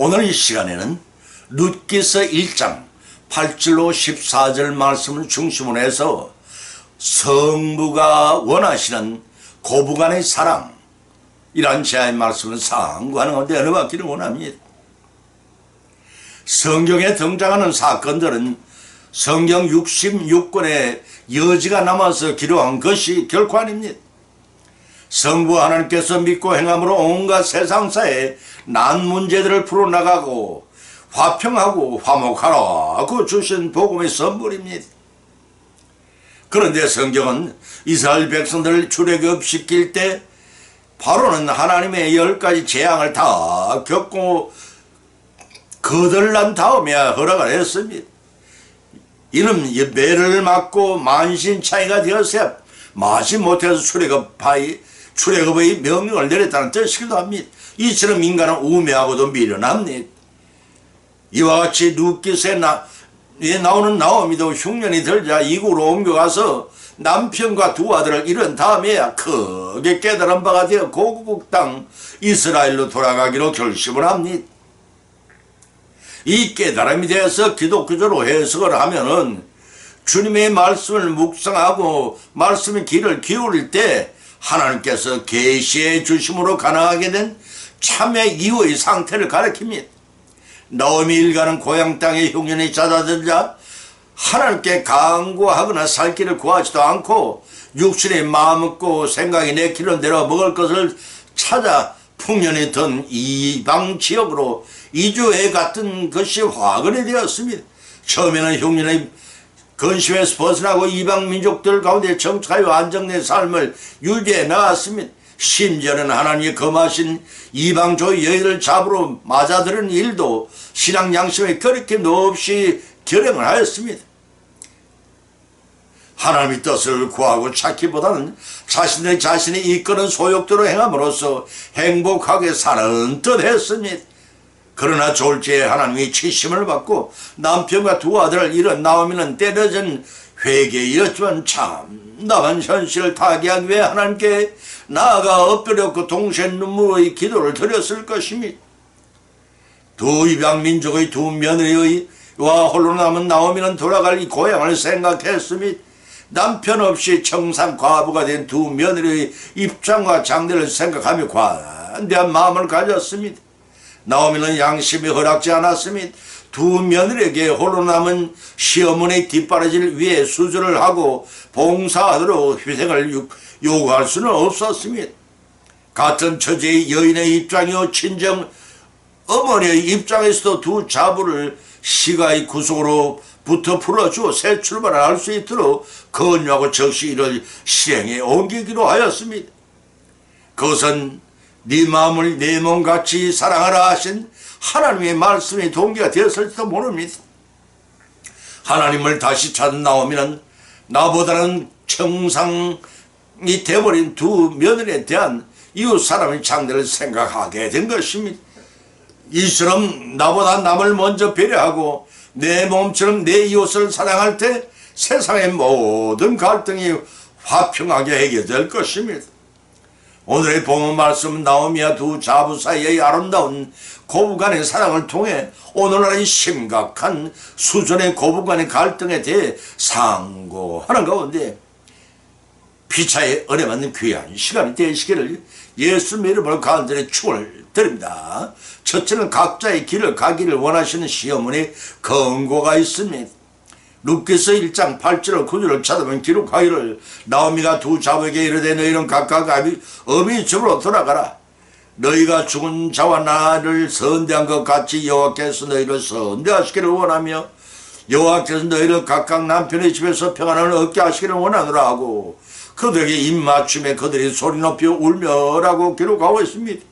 오늘 이 시간에는 룻기서 1장 8절로 14절 말씀을 중심으로 해서 성부가 원하시는 고부간의 사랑 이란 제의 말씀을 상고하는 가운데 은혜받기를 원합니다. 성경에 등장하는 사건들은 성경 66권의 여지가 남아서 기록한 것이 결코 아닙니다. 성부 하나님께서 믿고 행함으로 온갖 세상사에 난 문제들을 풀어나가고 화평하고 화목하라고 주신 복음의 선물입니다. 그런데 성경은 이스라엘 백성들을 출애굽 시킬 때 바로는 하나님의 열 가지 재앙을 다 겪고 거들난 다음에야 허락을 했습니다. 이는 매를 맞고 만신차이가 되어서 마지 못해서 출애굽하이 출애굽의 명령을 내렸다는 뜻이기도 합니다. 이처럼 인간은 우매하고도 미련합니다. 이와 같이 누기세 나, 에 나오는 나오미도 흉년이 들자 이구로 옮겨가서 남편과 두 아들을 잃은 다음에야 크게 깨달은 바가 되어 고국 땅 이스라엘로 돌아가기로 결심을 합니다. 이 깨달음이 되어서 기독교적으로 해석을 하면은 주님의 말씀을 묵상하고 말씀의 길을 기울일 때 하나님께서 계시해 주심으로 가능하게 된 참의 이후의 상태를 가리킵니다. 나오미 일가는 고향 땅에 흉년이 잦아들자 하나님께 강구하거나 살 길을 구하지도 않고 육신의 마음 먹고 생각이 내키는 대로 먹을 것을 찾아 풍년이 든 이방 지역으로 이주해 갔던 것이 화근이 되었습니다. 처음에는 흉년의 근심에서 벗어나고 이방 민족들 가운데 정착하여 안정된 삶을 유지해 나갔습니다. 심지어는 하나님이 검하신 이방조 여인을 잡으러 맞아들은 일도 신앙 양심에 거리낌도 없이 결행을 하였습니다. 하나님의 뜻을 구하고 찾기보다는 자신의 자신이 이끄는 소욕대로 행함으로써 행복하게 사는 듯 했습니다. 그러나 졸지에 하나님이 치심을 받고 남편과 두 아들을 잃은 나오미는 때려진 회개였지만 참담한 현실을 타개하기 위해 하나님께 나아가 엎드렸고 동시에 눈물의 기도를 드렸을 것입니다. 두 입양 민족의 두 며느리의 와 홀로 남은 나오미는 돌아갈 이 고향을 생각했습니다. 남편 없이 청산 과부가 된 두 며느리의 입장과 장래를 생각하며 관대한 마음을 가졌습니다. 나오미는 양심이 허락지 않았습니다. 두 며느리에게 홀로 남은 시어머니 뒷바라지를 위해 수술을 하고 봉사하도록 희생을 요구할 수는 없었습니다. 같은 처제의 여인의 입장이요 친정 어머니의 입장에서도 두 자부를 시가의 구속으로 부터 풀어주어 새 출발을 할 수 있도록 건유하고 적시 이를 실행에 옮기기로 하였습니다. 그것은 네 마음을 내 몸같이 사랑하라 하신 하나님의 말씀이 동기가 되었을지도 모릅니다. 하나님을 다시 찾은 나오면 나보다는 청상이 되어버린 두 며느리에 대한 이웃 사람의 장래를 생각하게 된 것입니다. 이처럼 나보다 남을 먼저 배려하고 내 몸처럼 내 이웃을 사랑할 때 세상의 모든 갈등이 화평하게 해결될 것입니다. 오늘의 본문 말씀 나오미와 두 자부 사이의 아름다운 고부간의 사랑을 통해 오늘날의 심각한 수준의 고부간의 갈등에 대해 상고하는 가운데 피차의 은혜 받는 귀한 시간이 되시기를 예수 이름으로 간절히 축을 드립니다. 첫째는 각자의 길을 가기를 원하시는 시어머니 권고가 있습니다. 룻기서 1장 8절을 9절을 찾으면 기록하기를 나오미가 두 자부에게 이르되 너희는 각각 어미 집으로 돌아가라. 너희가 죽은 자와 나를 선대한 것 같이 여호와께서 너희를 선대하시기를 원하며 여호와께서 너희를 각각 남편의 집에서 평안을 얻게 하시기를 원하노라 하고 그들에게 입맞춤에 그들이 소리 높이 울며라고 기록하고 있습니다.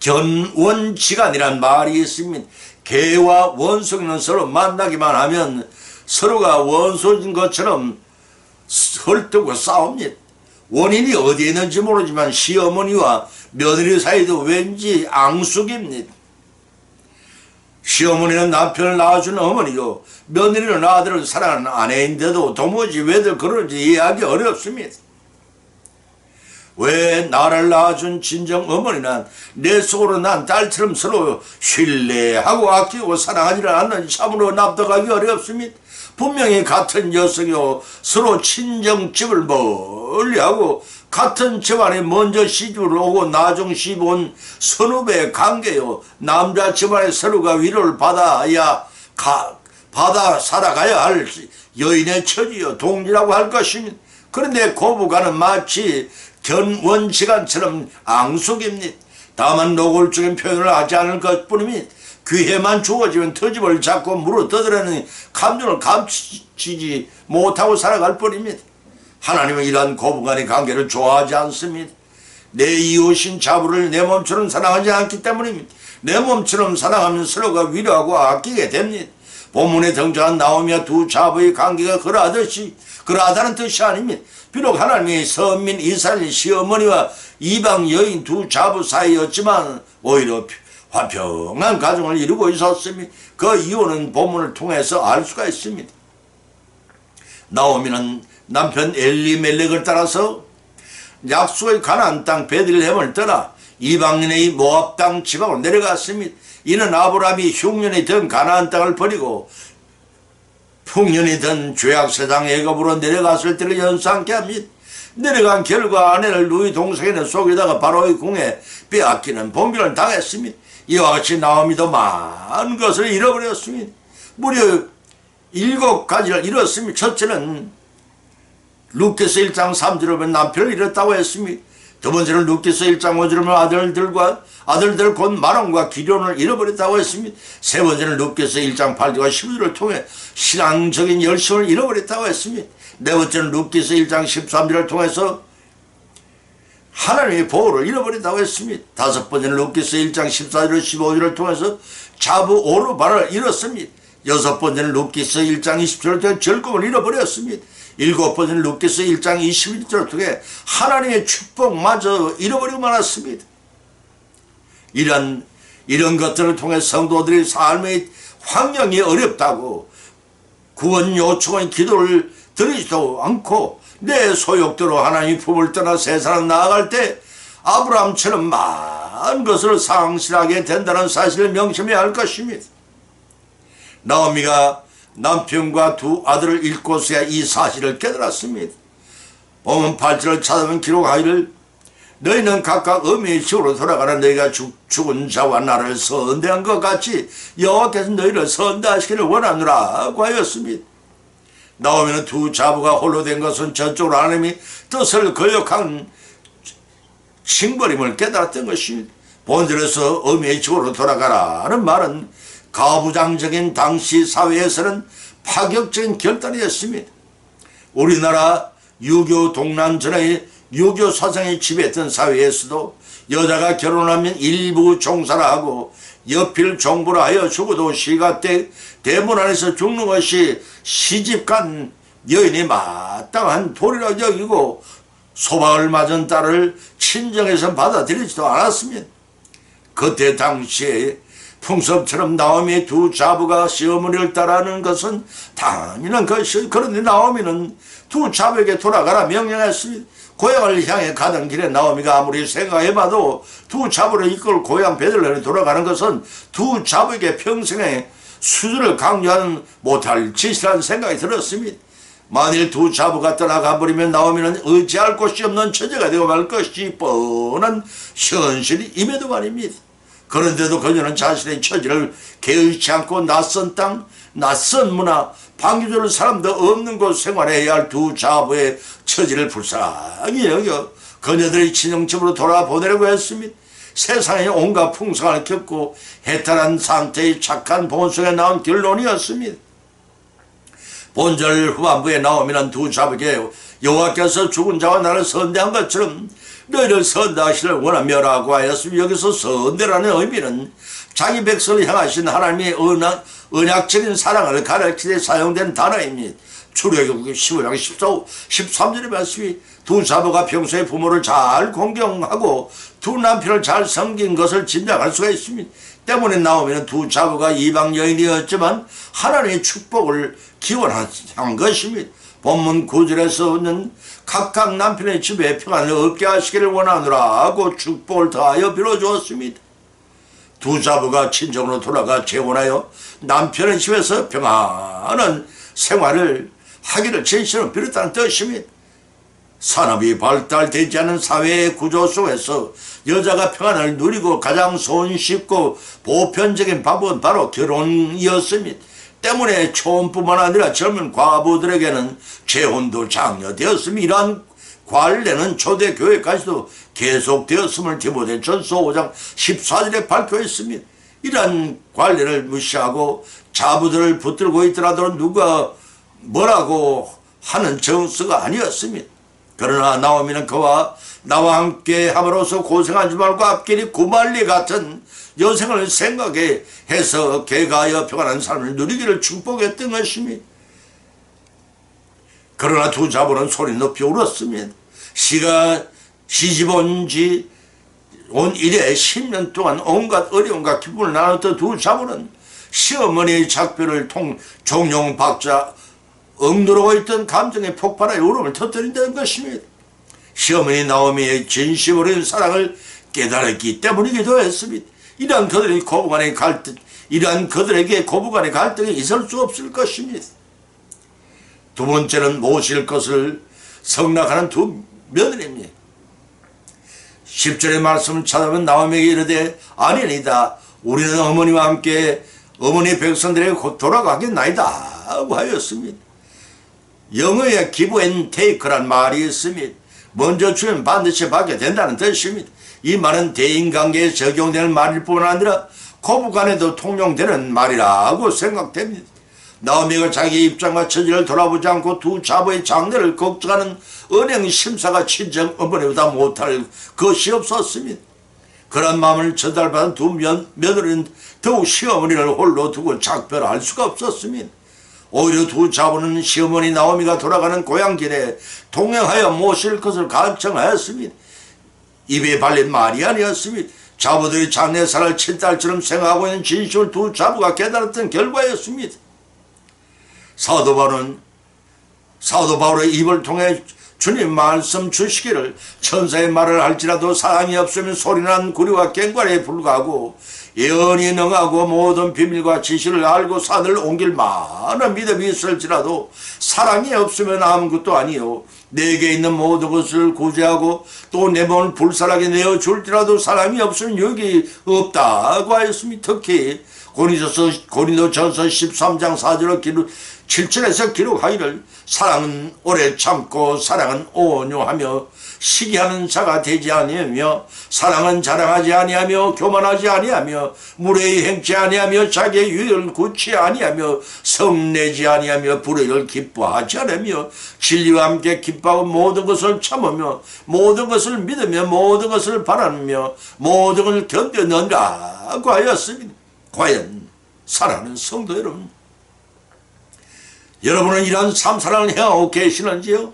견원지간이란 말이 있습니다. 개와 원숭이는 서로 만나기만 하면 서로가 원소인 것처럼 헐뜨고 싸웁니다. 원인이 어디에 있는지 모르지만 시어머니와 며느리 사이도 왠지 앙숙입니다. 시어머니는 남편을 낳아주는 어머니고 며느리는 아들을 사랑하는 아내인데도 도무지 왜들 그런지 이해하기 어렵습니다. 왜 나를 낳아준 친정 어머니는 내 속으로 난 딸처럼 서로 신뢰하고 아끼고 사랑하지를 않는 참으로 납득하기 어렵습니다. 분명히 같은 녀석이요 서로 친정집을 멀리하고 같은 집안에 먼저 시집을 오고 나중 시집 온 선후배 관계요 남자 집안에 서로가 위로를 받아야 가, 받아 살아가야 할 여인의 처지요 동지라고 할 것입니다. 그런데 고부가는 마치 견원시간처럼 앙숙입니다. 다만 노골적인 표현을 하지 않을 것뿐입니다. 귀해만 주어지면 터집을 잡고 물어 떠들어는 감정을 감추지 못하고 살아갈 뿐입니다. 하나님은 이러한 고부간의 관계를 좋아하지 않습니다. 내 이웃인 자부를 내 몸처럼 사랑하지 않기 때문입니다. 내 몸처럼 사랑하면 서로가 위로하고 아끼게 됩니다. 본문에 등장한 나오미와 두 자부의 관계가 그러하듯이 그러하다는 뜻이 아닙니다. 비록 하나님이 선민 이스라엘 시어머니와 이방 여인 두 자부 사이였지만 오히려 화평한 가정을 이루고 있었습니다. 그 이유는 본문을 통해서 알 수가 있습니다. 나오미는 남편 엘리멜렉을 따라서 약속의 가나안 땅 베들레헴을 떠나 이방인의 모압 땅 지방으로 내려갔습니다. 이는 아브라함이 흉년이 든 가나안 땅을 버리고 풍년이 든 죄악 세상 애굽으로 내려갔을 때를 연상케 합니다. 내려간 결과 아내를 누이 동생에는 속에다가 바로의 궁에 빼앗기는 봉변을 당했습니다. 이와 같이 나오미도 많은 것을 잃어버렸습니다. 무려 일곱 가지를 잃었습니다. 첫째는 루케스 1장 3절을 보면 남편을 잃었다고 했습니다. 두 번째는 루케스 1장 5절을 보면 아들들과 아들들 곧 마론과 기련을 잃어버렸다고 했습니다. 세 번째는 루케스 1장 8절과 12절을 통해 신앙적인 열심을 잃어버렸다고 했습니다. 네 번째는 루케스 1장 13절을 통해서 하나님의 보호를 잃어버렸다고 했습니다. 다섯 번째는 루키스 1장 14절 15절을 통해서 자부 오르바를 잃었습니다. 여섯 번째는 루키스 1장 20절을 통해 절금을 잃어버렸습니다. 일곱 번째는 루키스 1장 21절을 통해 하나님의 축복마저 잃어버리고 말았습니다. 이런 이런 것들을 통해 성도들의 삶의 환경이 어렵다고 구원 요청의 기도를 드리지도 않고 내 소욕대로 하나님 품을 떠나 세상을 나아갈 때 아브라함처럼 많은 것을 상실하게 된다는 사실을 명심해야 할 것입니다. 나오미가 남편과 두 아들을 잃고서야 이 사실을 깨달았습니다. 보면 8절을 찾아보면 기록하기를 너희는 각각 어미의 집으로 돌아가라 너희가 죽, 죽은 자와 나를 선대한 것 같이 여호와께서 너희를 선대하시기를 원하노라고 하였습니다. 나오면 두 자부가 홀로 된 것은 저쪽으로 하나님이 뜻을 거역한 징벌임을 깨달았던 것이 본질에서 어미의 집으로 돌아가라는 말은 가부장적인 당시 사회에서는 파격적인 결단이었습니다. 우리나라 유교 동란 전의 유교 사상이 지배했던 사회에서도 여자가 결혼하면 일부 종사를 하고 여필 종부를 하여 죽어도 시가 때 대문 안에서 죽는 것이 시집간 여인이 마땅한 도리라 여기고 소박을 맞은 딸을 친정에서 받아들이지도 않았습니다. 그때 당시에 풍섭처럼 나오미의 두 자부가 시어머니를 따라하는 것은 당연한 것이 그런데 나오미는 두 자부에게 돌아가라 명령했습니다. 고향을 향해 가던 길에 나오미가 아무리 생각해봐도 두 자부를 이끌 고향 베들레헴에 돌아가는 것은 두 자부에게 평생의 수준을 강요하는 못할 짓이라는 생각이 들었습니다. 만일 두 자부가 떠나가 버리면 나오미는 의지할 곳이 없는 처제가 되고 말 것이 뻔한 현실임에도 말입니다. 그런데도 그녀는 자신의 처지를 개의치 않고 낯선 땅, 낯선 문화, 방주를 사람도 없는 곳 생활해야 할 두 자부의 처지를 불쌍히 여겨 그녀들의 친정집으로 돌아보내려고 했습니다. 세상에 온갖 풍성을 겪고 해탈한 상태의 착한 본성에 나온 결론이었습니다. 본절 후반부에 나오면 두 자부에게 여호와께서 죽은 자와 나를 선대한 것처럼 너희를 선대하시를 원하며라고 하였으면 여기서 선대라는 의미는 자기 백성을 향하신 하나님의 언약, 언약적인 사랑을 가르치되 사용된 단어입니다. 출애굽기 15장 14, 13절의 말씀이 두 자부가 평소에 부모를 잘 공경하고 두 남편을 잘 섬긴 것을 짐작할 수가 있습니다. 때문에 나오면 두 자부가 이방 여인이었지만 하나님의 축복을 기원한 것입니다. 본문 9절에서는 각각 남편의 집에 평안을 얻게 하시기를 원하노라 하고 축복을 더하여 빌어주었습니다. 두 자부가 친정으로 돌아가 재혼하여 남편의 집에서 평안한 생활을 하기를 진실로 비롯한 뜻입니다. 산업이 발달되지 않은 사회의 구조 속에서 여자가 평안을 누리고 가장 손쉽고 보편적인 방법은 바로 결혼이었습니다. 때문에 초혼뿐만 아니라 젊은 과부들에게는 재혼도 장려되었으며 이러한 관례는 초대교회까지도 계속되었음을 디모데 전서 5장 14절에 밝혀있습니다. 이러한 관례를 무시하고 자부들을 붙들고 있더라도 누가 뭐라고 하는 정서가 아니었습니다. 그러나 나오미는 그와 나와 함께 함으로써 고생하지 말고 앞길이 구말리 같은 여생을 생각해 해서 개가하여 평안한 삶을 누리기를 축복했던 것입니다. 그러나 두 자부는 소리 높이 울었습니다. 시가 시집 온 지 온 이래 10년 동안 온갖 어려움과 기쁨을 나눴던 두 자부는 시어머니의 작별을 통 종용 박자 엉들어고 있던 감정의 폭발에 울음을 터뜨린다는 것입니다. 시어머니 나오미의 진심으로 사랑을 깨달았기 때문이기도 했습니다. 이러한 그들의 고부간의 갈등, 이러한 그들에게 고부간의 갈등이 있을 수 없을 것입니다. 두 번째는 모실 것을 성락하는 두 며느리입니다. 10절의 말씀을 찾아보면 나오미에게 이르되 아니니다 우리는 어머니와 함께 어머니 백성들에게 곧 돌아가겠나이다 하였습니다. 영어의 기브 앤 테이크란 말이 있습니다. 먼저 주면 반드시 받게 된다는 뜻입니다. 이 말은 대인관계에 적용되는 말일 뿐 아니라 고부간에도 통용되는 말이라고 생각됩니다. 나오미가 자기 입장과 처지를 돌아보지 않고 두 자부의 장래를 걱정하는 은행 심사가 친정 어머니보다 못할 것이 없었습니다. 그런 마음을 전달받은 두 면, 며느리는 더욱 시어머니를 홀로 두고 작별할 수가 없었습니다. 오히려 두 자부는 시어머니 나오미가 돌아가는 고향길에 동행하여 모실 것을 간청하였습니다. 입에 발린 말이 아니었습니다. 자부들이 장례사를 친딸처럼 생각하고 있는 진실을 두 자부가 깨달았던 결과였습니다. 사도 바울은 사도 바울의 입을 통해 주님 말씀 주시기를 천사의 말을 할지라도 사랑이 없으면 소리난 구리와 꽹과리에 불과하고 예언이 능하고 모든 비밀과 지시를 알고 산을 옮길 많은 믿음이 있을지라도 사랑이 없으면 아무것도 아니요 내게 있는 모든 것을 구제하고 또 내 몸을 불살하게 내어 줄지라도 사랑이 없으면 여기 없다고 하였습니다. 특히 고린도서 고린도전서 13장 4절로 기록 7절에서 기록하기를 사랑은 오래 참고 사랑은 온유하며 시기하는 자가 되지 아니하며 사랑은 자랑하지 아니하며 교만하지 아니하며 무례히 행치 아니하며 자기의 유익을 굳지 아니하며 성내지 아니하며 불의를 기뻐하지 않으며 진리와 함께 기뻐하고 모든 것을 참으며 모든 것을 믿으며 모든 것을 바라며 모든 것을 견뎌낸다고 하였습니다. 과연 사랑하는 성도 여러분 여러분은 이러한 삶사랑을 행하고 계시는지요?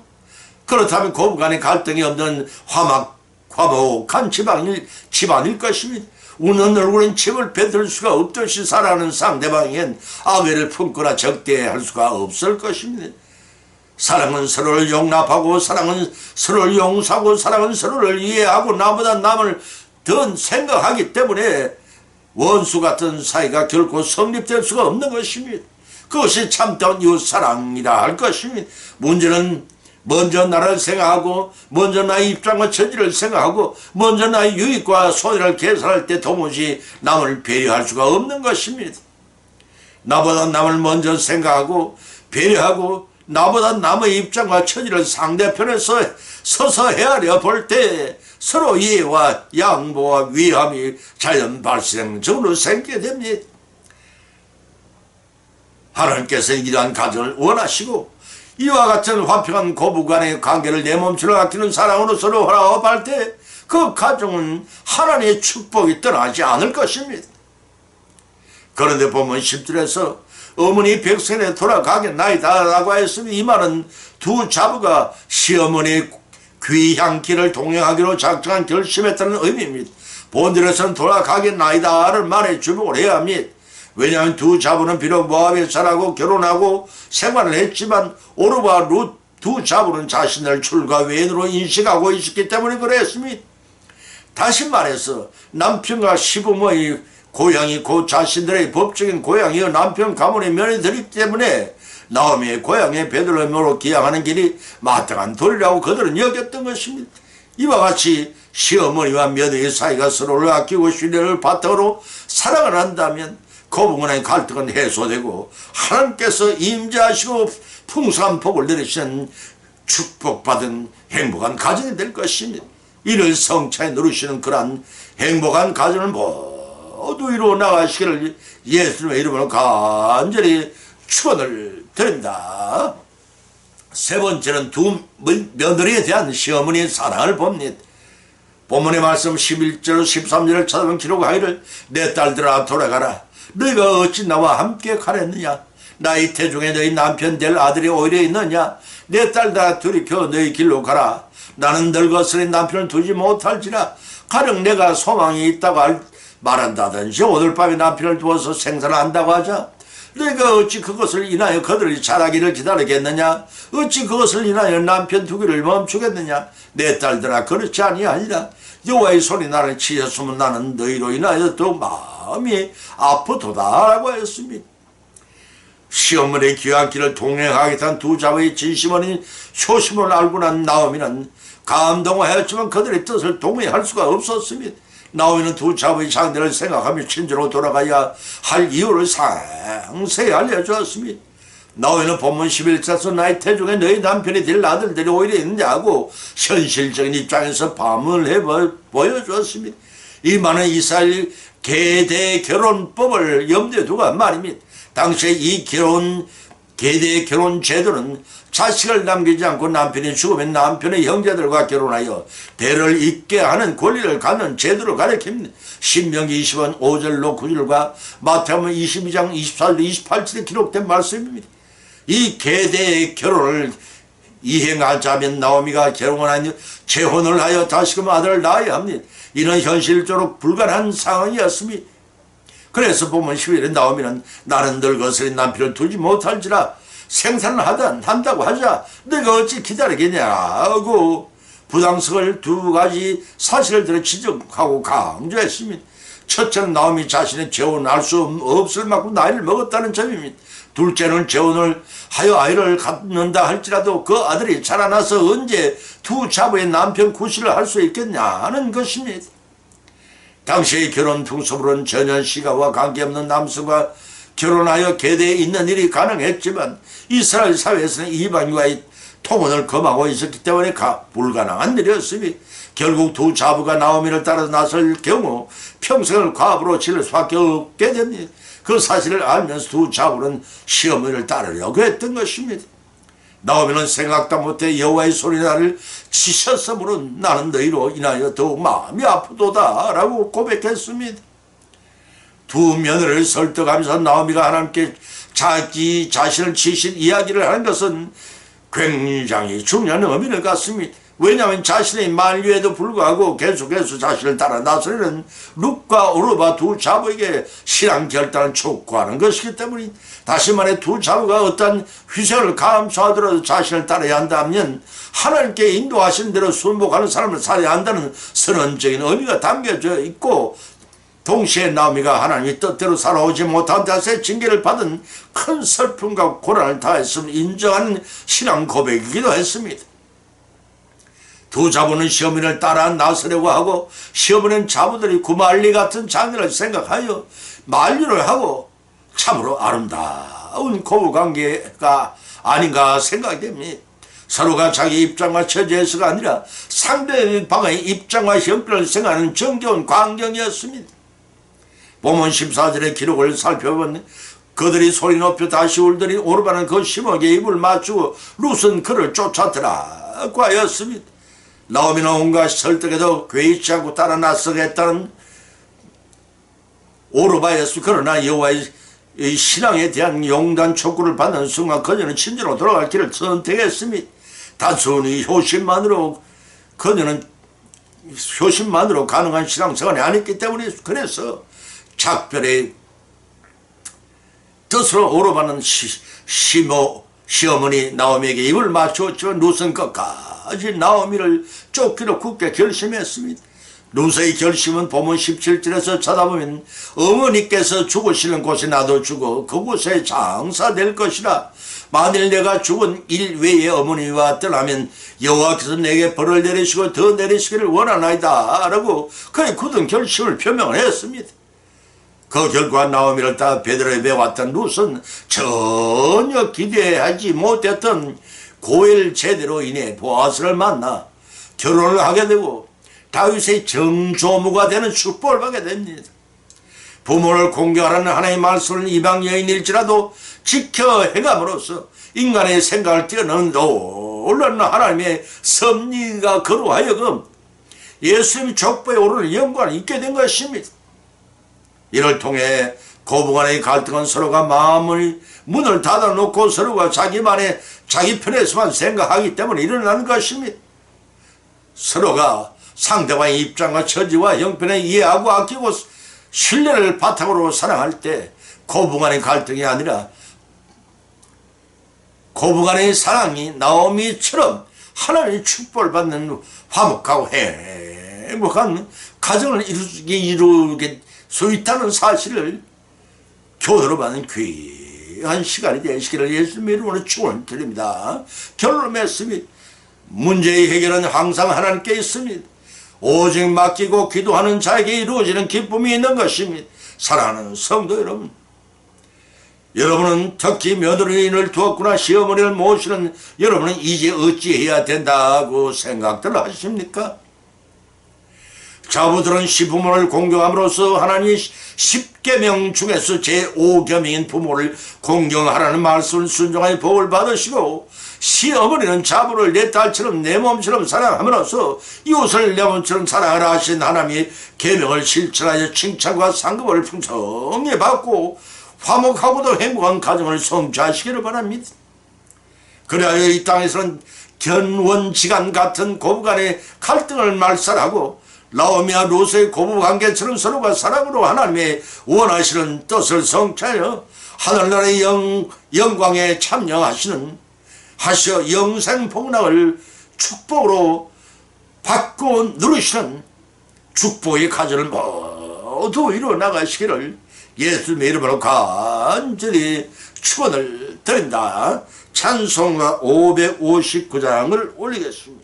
그렇다면 고부간에 갈등이 없는 화막, 화목한 집안일, 집안일 것입니다. 우는 얼굴은 집을 뱉을 수가 없듯이 살아가는 상대방에겐 악의를 품거나 적대할 수가 없을 것입니다. 사랑은 서로를 용납하고 사랑은 서로를 용서하고 사랑은 서로를 이해하고 나보다 남을 더 생각하기 때문에 원수 같은 사이가 결코 성립될 수가 없는 것입니다. 그것이 참다운 이웃 사랑이라 할 것입니다. 문제는 먼저 나를 생각하고 먼저 나의 입장과 처지를 생각하고 먼저 나의 유익과 손해를 계산할 때 도무지 남을 배려할 수가 없는 것입니다. 나보다 남을 먼저 생각하고 배려하고 나보다 남의 입장과 처지를 상대편에서 서서 헤아려 볼 때 서로 이해와 양보와 위함이 자연 발생적으로 생기게 됩니다. 하나님께서 이러한 가정을 원하시고 이와 같은 화평한 고부간의 관계를 내 몸처럼 아끼는 사랑으로 서로 허락할 때 그 가정은 하나님의 축복이 떠나지 않을 것입니다. 그런데 보면 10절에서 어머니 백성에 돌아가겠나이다 라고 했으니 이 말은 두 자부가 시어머니 귀향길을 동행하기로 작정한 결심했다는 의미입니다. 본질에서는 돌아가겠나이다를 말해 주목을 해야 합니다. 왜냐하면 두 자부는 비록 모압에 자라고 결혼하고 생활을 했지만 오르바 룻두 자부는 자신을 출가 외인으로 인식하고 있었기 때문에 그랬습니다. 다시 말해서 남편과 시부모의 고향이 곧 자신들의 법적인 고향이요 남편 가문의 며느리들이기 때문에 나오미의 고향에 베들레헴으로 기양하는 길이 마땅한 도리라고 그들은 여겼던 것입니다. 이와 같이 시어머니와 며느리 사이가 서로를 아끼고 신뢰를 바탕으로 사랑을 한다면 고부문의 갈등은 해소되고 하나님께서 임재하시고 풍성한 복을 내리시는 축복받은 행복한 가정이 될 것입니다. 이를 성차에 누르시는 그러한 행복한 가정을 모두 이루어 나가시기를 예수님의 이름으로 간절히 축원을 드립니다. 세 번째는 두 며느리에 대한 시어머니의 사랑을 봅니다. 본문의 말씀 11절 13절을 찾아보면 기록하기를 내 딸들아 돌아가라. 너희가 어찌 나와 함께 가랬느냐? 나의 태중에 너희 남편 될 아들이 오히려 있느냐? 내 딸들아 돌이켜 너희 길로 가라. 나는 늙었으니 남편을 두지 못할지라. 가령 내가 소망이 있다고 할, 말한다든지 오늘 밤에 남편을 두어서 생산을 한다고 하자 내가 어찌 그것을 인하여 그들이 자라기를 기다리겠느냐? 어찌 그것을 인하여 남편 두기를 멈추겠느냐? 내 딸들아 그렇지 아니하니라. 여호와의 손이 나를 치셨으면 나는 너희로 인하여 더 마음이 아프도다라고 하였습니다. 시어머니의 귀한 길을 동행하겠다는 두 자매의 진심어린 효심을 알고 난 나오미는 감동하였지만 그들의 뜻을 동의할 수가 없었습니다. 나오미는 두 자매의 상대를 생각하며 친지로 돌아가야 할 이유를 상세히 알려주었습니다. 나오미는 본문 11절에서 나의 태중에 너희 남편이 될 아들들이 오히려 있느냐고 현실적인 입장에서 반문을 해 보여주었습니다. 이 많은 이스라엘 계대 결혼법을 염두에 두고 한 말입니다. 당시에 이 결혼 계대 결혼 제도는 자식을 남기지 않고 남편이 죽으면 남편의 형제들과 결혼하여 대를 잇게 하는 권리를 갖는 제도를 가리킵니다. 신명기 20원 5절로 9절과 마태복음 22장 24절 28절에 기록된 말씀입니다. 이 계대의 결혼을 이행하자면 나오미가 결혼하여 재혼을 하여 다시금 아들을 낳아야 합니다. 이는 현실적으로 불가능한 상황이었습니다. 그래서 보면 11에 나오면 나는 늙어서 남편을 두지 못할지라 생산을 하든 한다고 하자 내가 어찌 기다리겠냐고 부당성을 두 가지 사실을 들어 지적하고 강조했습니다. 첫째는 나오미 자신의 재혼을 할수 없을 만큼 나이를 먹었다는 점입니다. 둘째는 재혼을 하여 아이를 갖는다 할지라도 그 아들이 자라나서 언제 두 자부의 남편 구실을 할 수 있겠냐는 것입니다. 당시의 결혼 풍습으로는 전혀 시가와 관계없는 남성과 결혼하여 계대에 있는 일이 가능했지만 이스라엘 사회에서는 이방인과의 통혼을 금하고 있었기 때문에 불가능한 일이었으니 결국 두 자부가 나오미를 따라 나설 경우 평생을 과부로 치를 수밖에 없게 됩니다. 그 사실을 알면서 두 자부는 시어머니를 따르려고 했던 것입니다. 나오미는 생각도 못해 여호와의 소리 나를 치셨으므로 나는 너희로 인하여 더욱 마음이 아프도다 라고 고백했습니다. 두 며느리를 설득하면서 나오미가 하나님께 자기 자신을 치신 이야기를 하는 것은 굉장히 중요한 의미를 갖습니다. 왜냐하면 자신의 만류에도 불구하고 계속해서 자신을 따라 나서는 룩과 오르바 두 자부에게 신앙 결단을 촉구하는 것이기 때문에 다시 말해 두 자부가 어떤 희생을 감수하더라도 자신을 따라야 한다면 하나님께 인도하신 대로 순복하는 사람을 살아야 한다는 선언적인 의미가 담겨져 있고 동시에 나오미가 하나님의 뜻대로 살아오지 못한 자세 징계를 받은 큰 슬픔과 고난을 다했음을 인정하는 신앙 고백이기도 했습니다. 두 자부는 시어머니를 따라 나서려고 하고 시어머니는 자부들이 구말리 같은 장면을 생각하여 만류를 하고 참으로 아름다운 고부관계가 아닌가 생각이 됩니다. 서로가 자기 입장과 처지에서가 아니라 상대방의 입장과 형편을 생각하는 정겨운 광경이었습니다. 보문 14절의 기록을 살펴보면 그들이 소리 높여 다시 울더니 오르바는 그 심하게 입을 맞추고 룻은 그를 쫓았더라 과였습니다. 나오미는 온갖 설득에도 괴이치 않고 따라 나서겠다는 오르바였습 그러나 여호와의 신앙에 대한 용단 촉구를 받는 순간 그녀는 친지로 돌아갈 길을 선택했습니다. 단순히 효심만으로 그녀는 효심만으로 가능한 신앙생활이 아니기 때문에 그래서 작별의 뜻으로 오르바는 시모 시어머니 나오미에게 입을 맞췄죠. 룻은 끝까지 나오미를 쫓기로 굳게 결심했습니다. 룻의 결심은 보문 17절에서 찾아보면 어머니께서 죽으시는 곳에 나도 죽어 그곳에 장사될 것이라 만일 내가 죽은 일 외에 어머니와 떠나면 여호와께서 내게 벌을 내리시고 더 내리시기를 원하나이다 라고 그의 굳은 결심을 표명을 했습니다. 그 결과 나오미를 따 베드로에 배웠던 룻은 전혀 기대하지 못했던 고일 제대로 인해 보아스를 만나 결혼을 하게 되고 다윗의 정조무가 되는 축복을 받게 됩니다. 부모를 공경하라는 하나님의 말씀을 이방 여인일지라도 지켜 해감으로써 인간의 생각을 뛰어넘는 놀라운 하나님의 섭리가 그로 하여금 예수님 족보에 오르는 영광을 있게 된 것입니다. 이를 통해 고부간의 갈등은 서로가 마음을 문을 닫아놓고 서로가 자기만의 자기 편에서만 생각하기 때문에 일어나는 것입니다. 서로가 상대방의 입장과 처지와 형편에 이해하고 아끼고 신뢰를 바탕으로 사랑할 때 고부간의 갈등이 아니라 고부간의 사랑이 나오미처럼 하나님의 축복을 받는 화목하고 행복한 가정을 이루게, 이루게 수 있다는 사실을 교도로 받는 귀한 시간이 되시기를 예수님의 이름으로 축원드립니다. 결론 맺습니다. 문제의 해결은 항상 하나님께 있습니다. 오직 맡기고 기도하는 자에게 이루어지는 기쁨이 있는 것입니다. 사랑하는 성도 여러분, 여러분은 특히 며느리인을 두었구나 시어머니를 모시는 여러분은 이제 어찌해야 된다고 생각들 하십니까? 자부들은 시부모를 공경함으로써 하나님 십계명 중에서 제5계명인 부모를 공경하라는 말씀을 순종하여 복을 받으시고 시어머니는 자부를 내 딸처럼 내 몸처럼 사랑함으로써 이웃을 내 몸처럼 사랑하라 하신 하나님의 계명을 실천하여 칭찬과 상급을 풍성히 받고 화목하고도 행복한 가정을 성취하시기를 바랍니다. 그래야 이 땅에서는 견원지간 같은 고부간의 갈등을 말살하고 라오미와 루스의 고부 관계처럼 서로가 사랑으로 하나님의 원하시는 뜻을 성취하여 하늘나라의 영, 영광에 참여하시는 하시어 영생 복락을 축복으로 받고 누르시는 축복의 가정을 모두 이루어 나가시기를 예수님의 이름으로 간절히 축원을 드린다. 찬송가 559장을 올리겠습니다.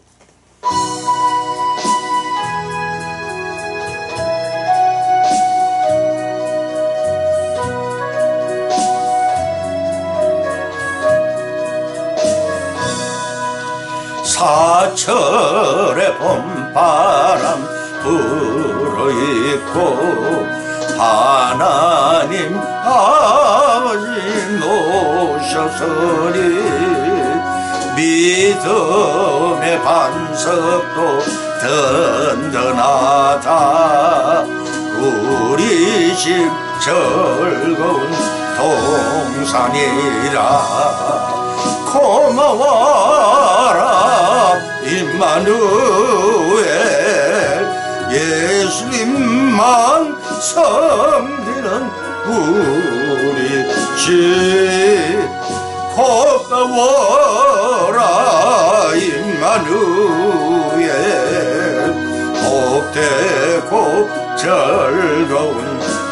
철의 봄바람 불어있고 하나님 아버지 모셔서니 믿음의 반석도 든든하다. 우리 집 즐거운 동산이라 고마워라 임마누엘 예수님만 섬기는 우리 집 고마워라 임마누엘 복되고 즐거운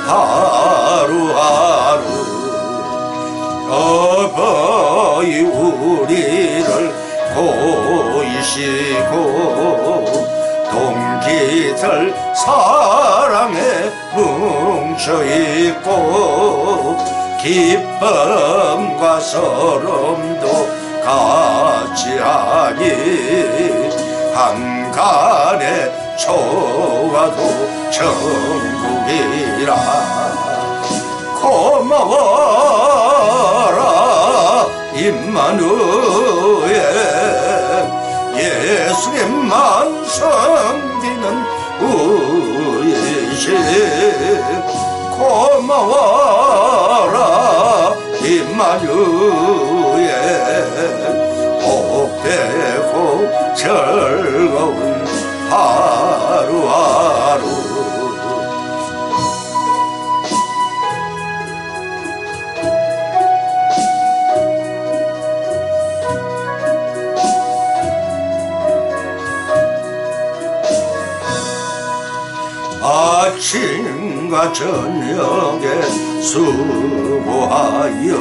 하루하루 어버이 우리를 보이시고 동기들 사랑에 뭉쳐있고 기쁨과 서름도 같이 하니 한간에 초가도 천국이라. 고마워라 임마누엘 예수님만 섬기는 우리 집 고마워라 임마누엘 복되고 즐거운 하루하루 아침과 저녁에 수고하여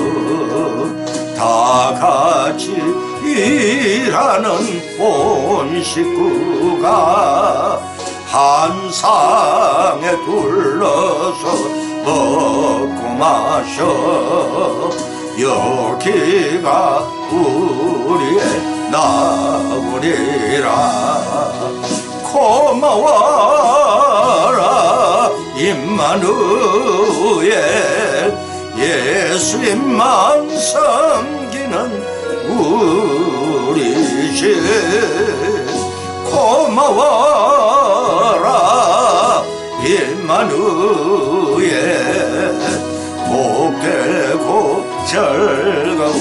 다 같이 일하는 온 식구가 한 상에 둘러서 먹고 마셔. 여기가 우리의 나무리라. 고마워라 임마누엘 예수님만 섬기는 우리 집 고마워라 임마누엘 복되고 즐거운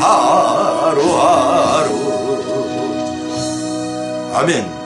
하루하루. 아멘